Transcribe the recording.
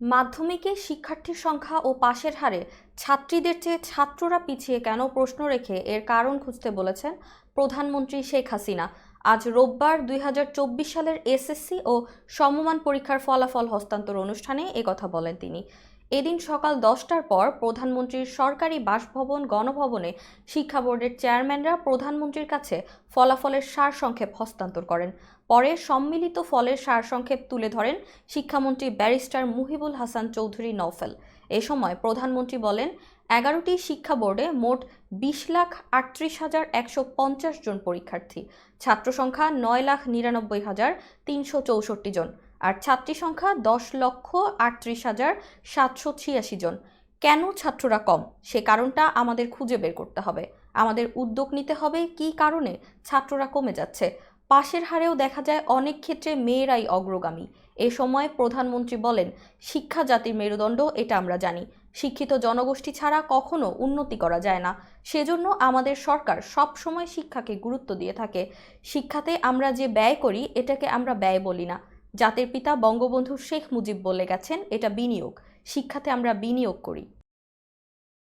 মাধ্যমিকে শিক্ষার্থীর সংখ্যা ও পাশের হারে ছাত্রীদের চেয়ে ছাত্ররা পিছিয়ে কেন প্রশ্ন রেখে এর কারণ খুঁজতে বলেছেন প্রধানমন্ত্রী শেখ হাসিনা। আজ রোববার দুই হাজার চব্বিশ সালের এসএসসি ও সমমান পরীক্ষার ফলাফল হস্তান্তর অনুষ্ঠানে একথা বলেন তিনি। এদিন সকাল দশটার পর প্রধানমন্ত্রীর সরকারি বাসভবন গণভবনে শিক্ষা বোর্ডের চেয়ারম্যানরা প্রধানমন্ত্রীর কাছে ফলাফলের সারসংক্ষেপ হস্তান্তর করেন। পরে সম্মিলিত ফলের সারসংক্ষেপ তুলে ধরেন শিক্ষামন্ত্রী ব্যারিস্টার মুহিবুল হাসান চৌধুরী নওফেল। এ সময় প্রধানমন্ত্রী বলেন, এগারোটি শিক্ষা বোর্ডে মোট বিশ লাখ আটত্রিশ হাজার একশো পঞ্চাশ জন পরীক্ষার্থী, ছাত্র সংখ্যা নয় লাখ নিরানব্বই হাজার তিনশো চৌষট্টি জন আর ছাত্রী সংখ্যা দশ লক্ষ আটত্রিশ হাজার সাতশো ছিয়াশি জন। কেন ছাত্ররা কম? সে কারণটা আমাদের খুঁজে বের করতে হবে। আমাদের উদ্যোগ নিতে হবে কী কারণে ছাত্ররা কমে যাচ্ছে? পাশের হারেও দেখা যায় অনেক ক্ষেত্রে মেয়েরাই অগ্রগামী। এ সময় প্রধানমন্ত্রী বলেন, শিক্ষা জাতির মেরুদণ্ড, এটা আমরা জানি। শিক্ষিত জনগোষ্ঠী ছাড়া কখনো উন্নতি করা যায় না। সেজন্য আমাদের সরকার সব সময় শিক্ষাকে গুরুত্ব দিয়ে থাকে। শিক্ষাতে আমরা যে ব্যয় করি, এটাকে আমরা ব্যয় বলি না। জাতির পিতা বঙ্গবন্ধু শেখ মুজিব বলে গেছেন, এটা বিনিয়োগ। শিক্ষাতে আমরা বিনিয়োগ করি।